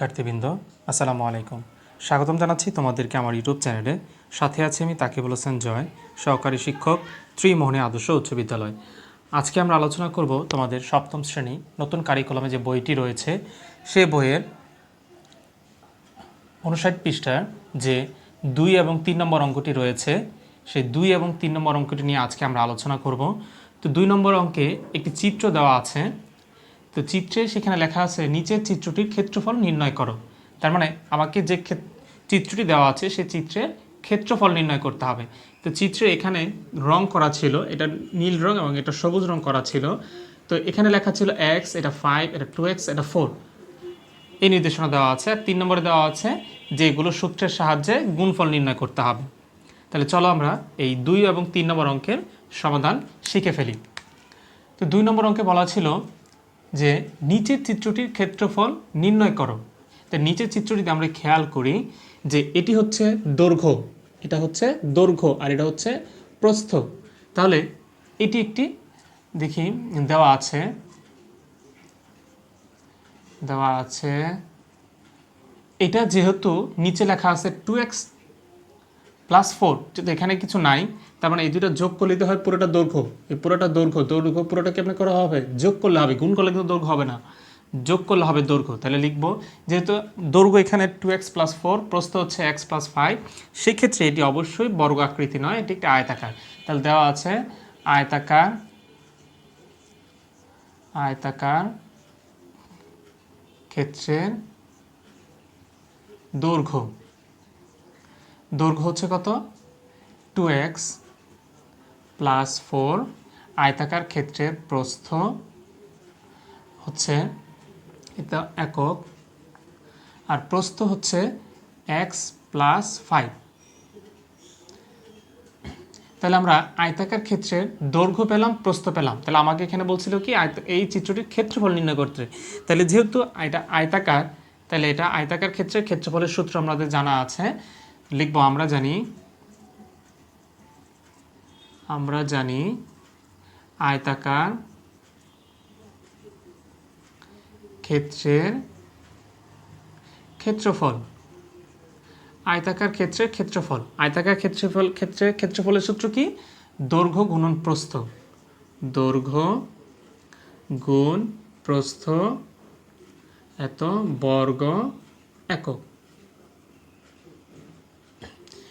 শিক্ষার্থীবৃন্দ আসসালামু আলাইকুম। স্বাগতম জানাচ্ছি তোমাদেরকে আমার ইউটিউব চ্যানেলে। সাথে আছি আমি তাকে বলেছেন জয়, সহকারী শিক্ষক, ত্রিমোহনী আদর্শ উচ্চ বিদ্যালয়। আজকে আমরা আলোচনা করব তোমাদের সপ্তম শ্রেণি নতুন কারিকুলামে যে বইটি রয়েছে, সে বইয়ের উনষাট পৃষ্ঠার যে দুই এবং তিন নম্বর অঙ্কটি রয়েছে সেই দুই এবং তিন নম্বর অঙ্কটি নিয়ে আজকে আমরা আলোচনা করব। তো দুই নম্বর অঙ্কে একটি চিত্র দেওয়া আছে তো চিত্রে সেখানে লেখা আছে, নিচের চিত্রটির ক্ষেত্রফল নির্ণয় করো। তার মানে আমাকে যে চিত্রটি দেওয়া আছে, সে চিত্রের ক্ষেত্রফল নির্ণয় করতে হবে। তো চিত্রে এখানে রং করা ছিল, এটা নীল রং এবং এটা সবুজ রং করা ছিল। তো এখানে লেখা ছিল এক্স এটা ফাইভ এটা টু এক্স এটা ফোর এই নির্দেশনা দেওয়া আছে। আর তিন নম্বরে দেওয়া আছে যে এগুলো সূত্রের সাহায্যে গুণফল নির্ণয় করতে হবে। তাহলে চলো আমরা এই দুই এবং তিন নম্বর অঙ্কের সমাধান শিখে ফেলি। তো দুই নম্বর অঙ্কে বলা ছিল যে নিচের চিত্রটির ক্ষেত্রফল নির্ণয় করো। তো নিচের চিত্রটিতে আমরা খেয়াল করি যে এটি হচ্ছে দৈর্ঘ্য, এটা হচ্ছে দৈর্ঘ্য আর এটা হচ্ছে প্রস্থ। তাহলে এটি একটি, দেখি, দেওয়া আছে দেওয়া আছে। এটা যেহেতু নিচে লেখা আছে টু এক্স প্লাস ফোর যদি এখানে কিছু নাই, তার মানে এই দুটো যোগ করলে তো হয় পুরোটা দৈর্ঘ্য। এই পুরোটা দৈর্ঘ্য দৈর্ঘ্য পুরোটা কেমন করা হবে? যোগ করলে হবে, গুণ করলে কিন্তু দৈর্ঘ্য হবে না। যোগ করলে হবে দৈর্ঘ্য, তাহলে লিখব, যেহেতু দৈর্ঘ্য এখানে টু এক্স প্লাস ফোর প্রস্থ হচ্ছে এক্স প্লাস ফাইভ সেক্ষেত্রে এটি অবশ্যই বর্গ আকৃতি নয়, এটি একটি আয়তাকার। তাহলে দেওয়া আছে আয়তাকার আয়তাকার ক্ষেত্রের দৈর্ঘ্য। দৈর্ঘ্য হচ্ছে কত? টু এক্স প্লাস ফোর আয়তাকার ক্ষেত্রের প্রস্থ হচ্ছে এটা একক, আর প্রস্থ হচ্ছে প্লাস ফাইভ তাহলে আমরা আয়তাকার ক্ষেত্রের দৈর্ঘ্য পেলাম, প্রস্থ পেলাম। তাহলে আমাকে এখানে বলছিল কি এই চিত্রটির ক্ষেত্রফল নির্ণয় করতে। তাহলে যেহেতু এটা আয়তাকার, তাহলে এটা আয়তাকার ক্ষেত্রে ক্ষেত্রফলের সূত্র আমাদের জানা আছে লিখব, আমরা জানি আমরা জানি আয়তাকার ক্ষেত্রের ক্ষেত্রফল। আয়তাকার ক্ষেত্রের ক্ষেত্রফল। আয়তাকার ক্ষেত্রফল, ক্ষেত্রে ক্ষেত্রফলের সূত্র কি? দৈর্ঘ্য গুণন প্রস্থ। দৈর্ঘ্য গুণ প্রস্থ এত বর্গ একক।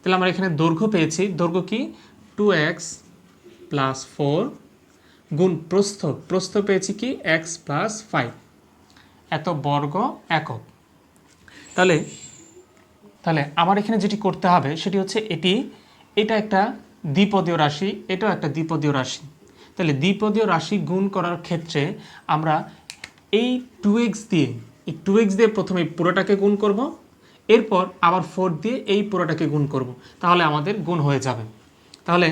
তাহলে আমরা এখানে দৈর্ঘ্য পেয়েছি। দৈর্ঘ্য কি? টু এক্স প্লাস ফোর গুণ প্রস্থ। প্রস্থ পেয়েছি কি? এক্স প্লাস ফাইভ এত বর্গ একক। তাহলে তাহলে আমার এখানে যেটি করতে হবে, সেটি হচ্ছে এটি। এটা একটা দ্বিপদীয় রাশি, এটাও একটা দ্বিপদীয় রাশি। তাহলে দ্বিপদীয় রাশি গুণ করার ক্ষেত্রে আমরা এই টু এক্স দিয়ে, এই টু এক্স দিয়ে প্রথমে পুরোটাকে গুণ করব এরপর আবার ফোর দিয়ে এই পুরোটাকে গুণ করব। তাহলে আমাদের গুণ হয়ে যাবে। তাহলে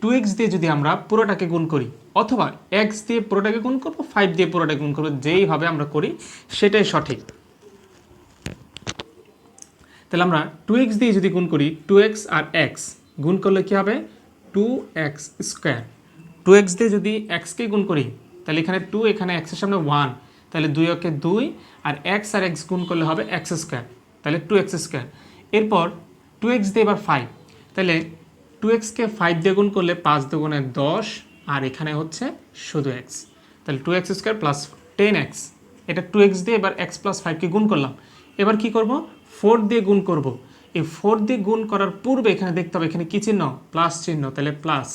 টু এক্স দিয়ে যদি আমরা পুরোটাকে গুণ করি, অথবা এক্স দিয়ে পুরোটাকে গুণ করব ফাইভ দিয়ে পুরোটাকে গুণ করব, যেইভাবে আমরা করি সেটাই সঠিক। তাহলে আমরা টু এক্স দিয়ে যদি গুণ করি টু এক্স আর এক্স গুণ করলে কী হবে? Two x square two x দিয়ে যদি এক্সকে গুণ করি, তাহলে এখানে টু এখানে এক্সের সামনে ওয়ান তাহলে দুই ওকে দুই, আর এক্স আর এক্স গুণ করলে হবে এক্স স্কোয়ার তাহলে টু এক্স স্কোয়ার এরপর টু এক্স দিয়ে এবার ফাইভ তাহলে টু এক্সকে ফাইভ দিয়ে গুণ করলে পাঁচ দুগুণে দশ, আর এখানে হচ্ছে শুধু এক্স তাহলে two x square plus ten x এটা টু এক্স দিয়ে এবার এক্স প্লাস ফাইভকে গুণ করলাম। এবার কি করব? ফোর দিয়ে গুণ করব। এই ফোর দিয়ে গুণ করার পূর্বে এখানে দেখতে হবে, এখানে কী চিহ্ন? প্লাস চিহ্ন। তাহলে প্লাস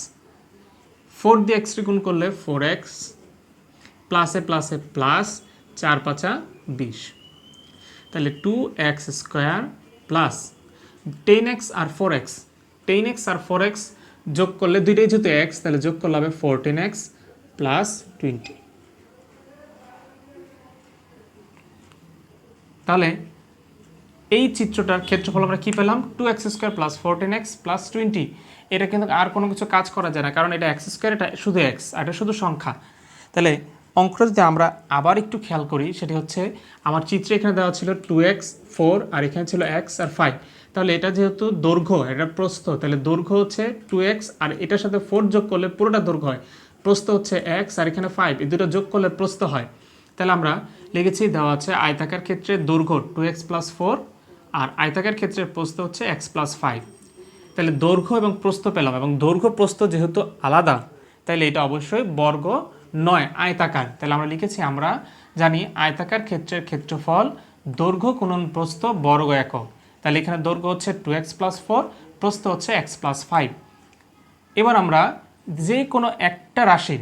ফোর দিয়ে এক্সটি গুণ করলে ফোর এক্স প্লাসে প্লাসে প্লাস চার পাঁচা বিশ। তাহলে two x square plus ten x আর ফোর এক্স টেন এক্স আর ফোর এক্স যোগ করলে দুইটাই যেহেতু এক্স তাহলে যোগ করলে হবে ফোরটিন এক্স প্লাস টোয়েন্টি তাহলে এই চিত্রটার ক্ষেত্রফল আমরা কী পেলাম? Two x square plus fourteen x plus twenty এটা কিন্তু আর কোনো কিছু কাজ করা যায় না, কারণ এটা এক্স স্কোয়ার এটা শুধু এক্স এটা শুধু সংখ্যা। তাহলে অঙ্কটা যদি আমরা আবার একটু খেয়াল করি, সেটি হচ্ছে আমার চিত্রে এখানে দেওয়া ছিল টু এক্স ফোর আর এখানে ছিল এক্স আর ফাইভ তাহলে এটা যেহেতু দৈর্ঘ্য, এটা প্রস্থ, তাহলে দৈর্ঘ্য হচ্ছে টু এক্স আর এটার সাথে ফোর যোগ করলে পুরোটা দৈর্ঘ্য হয়। প্রস্থ হচ্ছে এক্স আর এখানে ফাইভ এই দুটো যোগ করলে প্রস্থ হয়। তাহলে আমরা লিখেছি দেওয়া আছে আয়তাকার ক্ষেত্রে দৈর্ঘ্য টু এক্স প্লাস ফোর আর আয়তাকার ক্ষেত্রে প্রস্থ হচ্ছে এক্স প্লাস ফাইভ তাহলে দৈর্ঘ্য এবং প্রস্থ পেলাম এবং দৈর্ঘ্য প্রস্থ যেহেতু আলাদা, তাহলে এটা অবশ্যই বর্গ নয়, আয়তাকার। তাহলে আমরা লিখেছি, আমরা জানি আয়তাকার ক্ষেত্রের ক্ষেত্রফল দৈর্ঘ্য কোনন প্রস্থ বর্গ একক। তাহলে এখানে দৈর্ঘ্য হচ্ছে টু এক্স প্লাস ফোর প্রস্থ হচ্ছে এক্স প্লাস ফাইভ এবার আমরা যে কোনো একটা রাশির,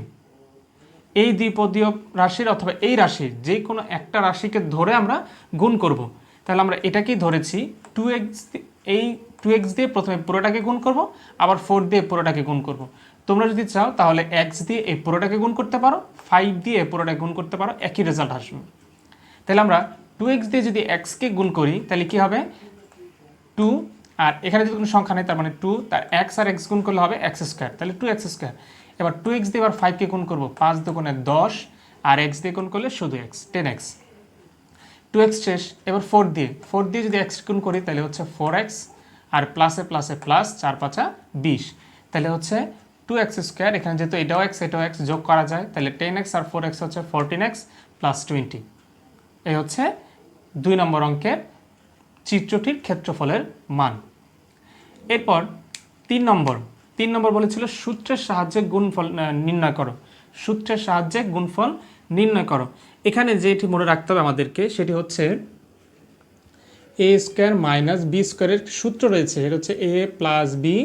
এই দ্বিপদীয় রাশির অথবা এই রাশির যে কোনো একটা রাশিকে ধরে আমরা গুণ করব। তাহলে আমরা এটাকেই ধরেছি টু এক্স এই টু এক্স দিয়ে প্রথমে পুরোটাকে গুণ করব, আবার ফোর দিয়ে পুরোটাকে গুণ করব। তোমরা যদি চাও, তাহলে এক্স দিয়ে এই পুরোটাকে গুণ করতে পারো ফাইভ দিয়ে এই পুরোটাকে গুণ করতে পারো, একই রেজাল্ট আসবে। তাহলে আমরা টু এক্স দিয়ে যদি এক্সকে গুণ করি, তাহলে কী হবে? টু আর এখানে যদি কোনো সংখ্যা নেই, তার মানে টু তার এক্স আর এক্স গুণ করলে হবে এক্স স্কোয়ার তাহলে টু এক্স স্কোয়ার এবার টু এক্স দিয়ে এবার ফাইভকে গুণ করব, পাঁচ দুগুণে দশ, আর এক্স দিয়ে গুণ করলে শুধু x ten x two x শেষ। এবার ফোর দিয়ে ফোর দিয়ে যদি এক্স গুণ করি, তাহলে হচ্ছে ফোর এক্স আর প্লাসে প্লাসে প্লাস চার পাঁচা বিশ। তাহলে হচ্ছে টু এক্স স্কোয়ার এখানে যেহেতু এটাও এক্স এটাও এক্স যোগ করা যায়, তাহলে টেন এক্স আর ফোর এক্স হচ্ছে ফোরটিন এক্স প্লাস টোয়েন্টি এই হচ্ছে দুই নম্বর অঙ্কের চিত্রটির ক্ষেত্রফলের মান। এরপর তিন নম্বর তিন নম্বর বলেছিল সূত্রের সাহায্যে গুণফল নির্ণয় করো। সূত্রের সাহায্যে গুণফল নির্ণয় করো। এখানে যেটি মনে রাখতে হবে আমাদেরকে, সেটি হচ্ছে এ স্কোয়ার মাইনাস বি স্কোয়ারের সূত্র রয়েছে এটা হচ্ছে a plus b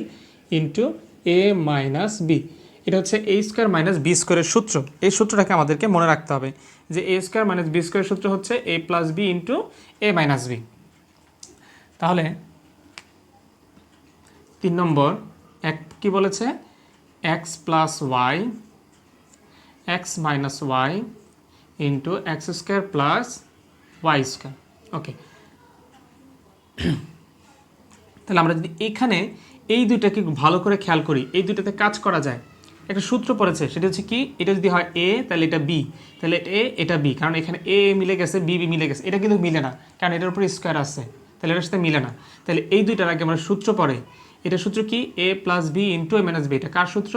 into a minus b এটা হচ্ছে এ স্কোয়ার মাইনাস বি স্কোয়ারের সূত্র। এই সূত্রটাকে আমাদেরকে মনে রাখতে হবে যে এ স্কোয়ার মাইনাস বি স্কোয়ারের সূত্র হচ্ছে a plus b into a minus b তাহলে তিন নম্বর, এক কি বলেছে? X plus y x minus y into x square plus y square okay তাহলে আমরা যদি এখানে এই দুইটাকে ভালো করে খেয়াল করি, এই দুইটাতে কাজ করা যায়। একটা সূত্র পড়েছে, সেটা হচ্ছে কি, এটা যদি হয় এ তাহলে এটা বি তাহলে এ এটা বি কারণ এখানে এ মিলে গেছে বি বি মিলে গেছে। এটা কিন্তু মিলে না, কারণ এটার উপরে স্কোয়ার আছে। তাহলে এটার সাথে মিলে না। তাহলে এই দুইটার আগে আমরা সূত্র পড়ে, এটা সূত্র কি? A plus b into a minus b এটা কার সূত্র?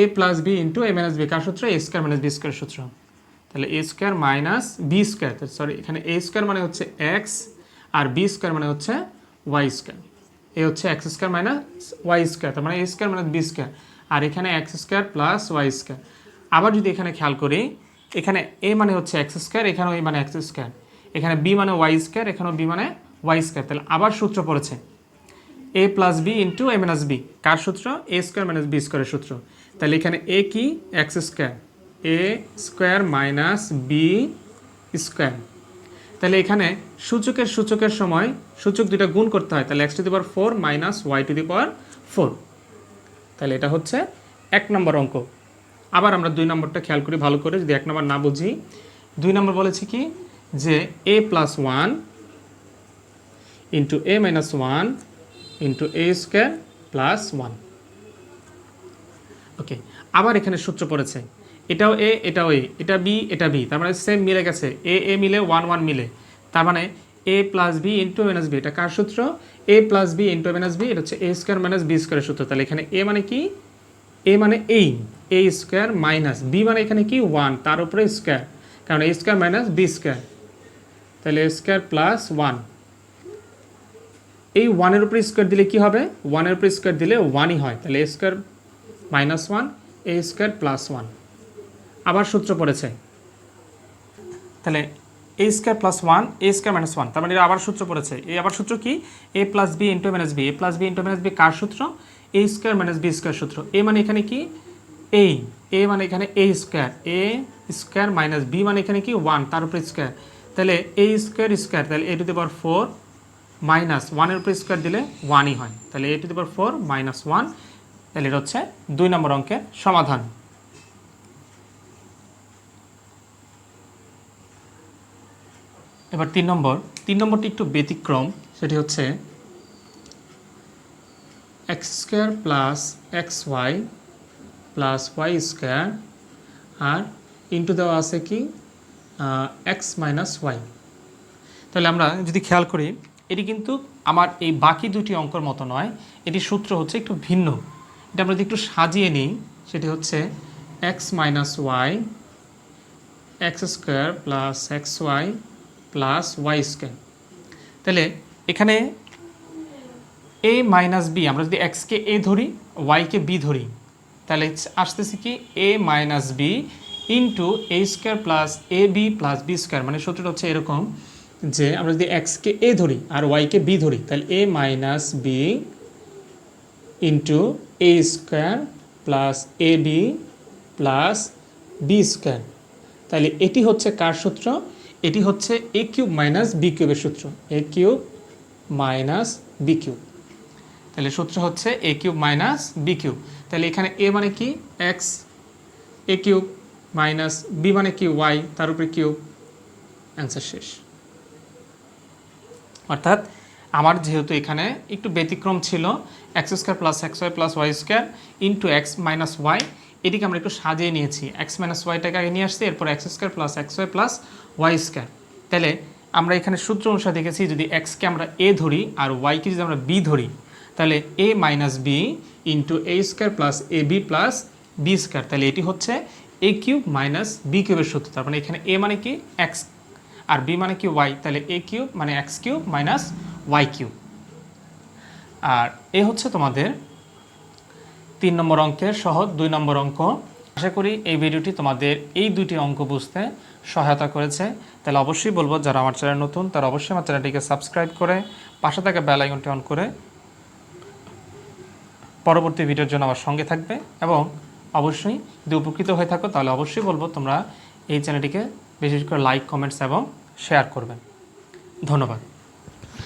A plus b into a minus b কার সূত্র? A square minus b square সূত্র। তাহলে a square minus b square sorry এখানে এ স্কোয়ার মানে হচ্ছে এক্স আর বি স্কোয়ার মানে হচ্ছে ওয়াই স্কোয়ার এ হচ্ছে x square minus y square তার মানে a square minus b square আর এখানে x square plus y square আবার যদি এখানে খেয়াল করি, এখানে এ মানে হচ্ছে এক্স স্কোয়ার এখানেও এ মানে এক্স স্কোয়ার এখানে বি মানে ওয়াই স্কোয়ার এখানেও বি মানে ওয়াই স্কোয়ার তাহলে আবার সূত্র পড়েছে a plus b into a minus b কার সূত্র? এ স্কোয়ার মাইনাস বি স্কোয়ারের সূত্র। তাহলে এখানে এ কি? X square a square minus b square তাহলে এখানে সূচকের সূচকের সময় সূচক দুটা গুণ করতে হয়, তাহলে x to the power four minus y to the power four তাহলে এটা হচ্ছে এক নম্বর অঙ্ক। আবার আমরা দুই নম্বরটা খেয়াল করি ভালো করে, যদি এক নম্বর না বুঝি। দুই নম্বর বলেছি কি? যে a plus one into a minus one into a square plus one okay আবার এখানে সূত্র পড়েছে। এটাও এ এটাও এ এটা বি এটা বি তার মানে সেম মিলে গেছে। এ এ মিলে ওয়ান ওয়ান মিলে। তার মানে a plus b into minus b এটা কার সূত্র? A plus b into minus b এটা হচ্ছে এ স্কোয়ার মাইনাস বি স্কোয়ারের সূত্র। তাহলে এখানে এ মানে কি? এ মানে এই এ স্কোয়ার মাইনাস বি মানে এখানে কি? ওয়ান তার উপরে স্কোয়ার কারণ a square minus b square তাহলে এ স্কোয়ার প্লাস ওয়ান এই ওয়ানের উপরে স্কোয়ার দিলে কি হবে? ওয়ানের উপরে স্কোয়ার দিলে ওয়ানই হয়। তাহলে a square minus one a square plus one আবার সূত্র পড়েছে। তাহলে a square plus one a square minus one তার মানে এটা আবার সূত্র পড়েছে। এই আবার সূত্র কি? A plus b into minus b a plus b into minus b কার সূত্র? A square minus b square সূত্র। এ মানে এখানে কি? এই এ মানে এখানে a square a square minus b মানে এখানে কি? ওয়ান তার উপরে স্কোয়ার তাহলে এ স্কোয়ার স্কোয়ার তাহলে a to the power four minus ওয়ানের উপরে স্কোয়ার দিলে ওয়ানই হয়। তাহলে a to the power four minus one তাহলে এটা হচ্ছে দুই নম্বর অঙ্কের সমাধান। এবার তিন নম্বর। তিন নম্বরটি একটু ব্যতিক্রম, সেটি হচ্ছে x square plus x y plus y square আর ইন্টু দেওয়া আছে কি এক্স মাইনাস ওয়াই তাহলে আমরা যদি খেয়াল করি, এটি কিন্তু আমার এই বাকি দুটি অঙ্কর মতো নয় এটি সূত্র হচ্ছে একটু ভিন্ন। এটা আমরা যদি একটু সাজিয়ে নিই, সেটি হচ্ছে x minus y x square plus x y plus y square তাহলে এখানে এ মাইনাস বি আমরা যদি এক্সকে এ ধরি ওয়াইকে বি ধরি, তাহলে আসতেছে কি a minus b into a square plus a b plus b square মানে সূত্রটা হচ্ছে এরকম যে আমরা যদি এক্সকে এ ধরি আর ওয়াইকে বি ধরি, তাহলে a minus b into a square plus a b plus b square তাহলে এটি হচ্ছে কার সূত্র? এটি হচ্ছে এ কিউব মাইনাস বি কিউবের সূত্র। A cube minus b cube. তাহলে সূত্র হচ্ছে a cube minus b cube. তাহলে এখানে এ মানে কি? X a cube minus b মানে কি? ওয়াই তার উপরে কিউব। অ্যান্সার শেষ। অর্থাৎ আমার যেহেতু এখানে একটু ব্যতিক্রম ছিল x square plus x y plus y square into x minus y এটিকে আমরা একটু সাজিয়ে নিয়েছি। এক্স মাইনাস ওয়াইটাকে আগে নিয়ে আসছি, এরপর x square plus x y plus y square তাহলে আমরা এখানে সূত্র অনুসারে দেখেছি যদি এক্সকে আমরা এ ধরি আর ওয়াইকে যদি আমরা বি ধরি, তাহলে a minus b into a square plus a b plus b square তাহলে এটি হচ্ছে এ কিউব মাইনাস বি কিউবের সূত্র। তার মানে এখানে এ মানে কি? এক্স আর বি মানে কি? ওয়াই তাহলে এ কিউব মানে x cube minus y cube R a হচ্ছে তোমাদের তিন নম্বর অঙ্কের সহ দুই নম্বর অঙ্ক। আশা করি এই ভিডিওটি তোমাদের এই দুটি অঙ্ক বুঝতে সহায়তা করেছে। তাহলে অবশ্যই বলব, যারা আমার চ্যানেল নতুন, তারা অবশ্যই আমার চ্যানেলটিকে সাবস্ক্রাইব করে পাশে থাকা বেল আইকনটি অন করে পরবর্তী ভিডিওর জন্য আমার সঙ্গে থাকবে এবং অবশ্যই যদি উপকৃত হয়ে থাকো, তাহলে অবশ্যই বলব তোমরা এই চ্যানেলটিকে বিশেষ করে লাইক, কমেন্টস এবং শেয়ার করবেন ধন্যবাদ।